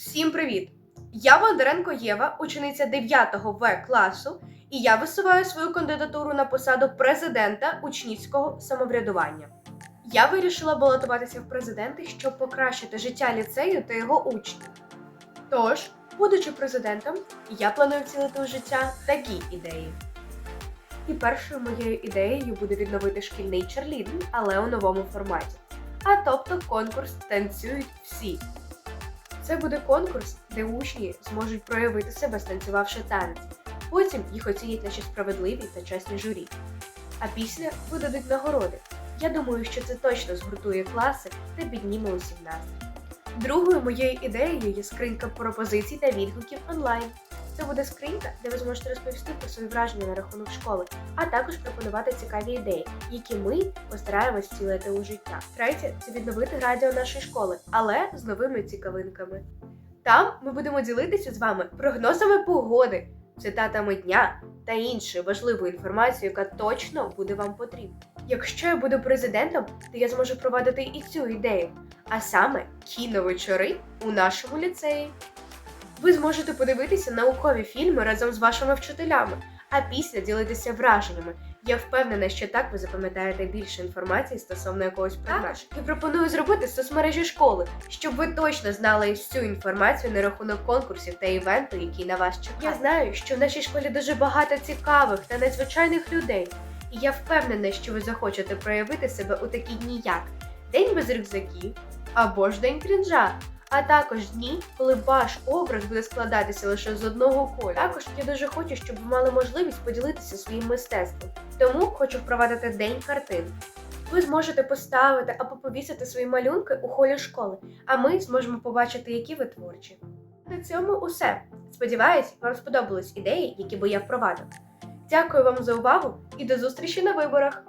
Всім привіт! Я Бондаренко Єва, учениця 9 В класу, і я висуваю свою кандидатуру на посаду президента учнівського самоврядування. Я вирішила балотуватися в президенти, щоб покращити життя ліцею та його учнів. Тож, будучи президентом, я планую втілити у життя такі ідеї. І першою моєю ідеєю буде відновити шкільний черлідинг, але у новому форматі. А тобто конкурс танцюють всі. Це буде конкурс, де учні зможуть проявити себе, станцювавши танець. Потім їх оцінять наші справедливі та чесні журі. А після видадуть нагороди. Я думаю, що це точно згуртує класи та підніме усім нас. Другою моєю ідеєю є скринька пропозицій та відгуків онлайн. Це буде скринька, де ви зможете розповісти про свої враження на рахунок школи, а також пропонувати цікаві ідеї, які ми постараємось втілити у життя. Третє це відновити радіо нашої школи, але з новими цікавинками. Там ми будемо ділитися з вами прогнозами погоди, цитатами дня та іншою важливою інформацією, яка точно буде вам потрібна. Якщо я буду президентом, то я зможу провадити і цю ідею, а саме кіновечори у нашому ліцеї. Ви зможете подивитися наукові фільми разом з вашими вчителями, а після ділитися враженнями. Я впевнена, що так ви запам'ятаєте більше інформації стосовно якогось предмету. Я пропоную зробити соцмережі школи, щоб ви точно знали всю інформацію на рахунок конкурсів та івенту, які на вас чекають. Я знаю, що в нашій школі дуже багато цікавих та надзвичайних людей, і я впевнена, що ви захочете проявити себе у такі дні, як День без рюкзаків або ж День крінжа а також дні, коли ваш образ буде складатися лише з одного кольору. Також я дуже хочу, щоб ви мали можливість поділитися своїм мистецтвом. Тому хочу впровадити день картин. Ви зможете поставити або повісити свої малюнки у холі школи, а ми зможемо побачити, які ви творчі. На цьому усе. Сподіваюсь, вам сподобались ідеї, які би я впровадив. Дякую вам за увагу і до зустрічі на виборах!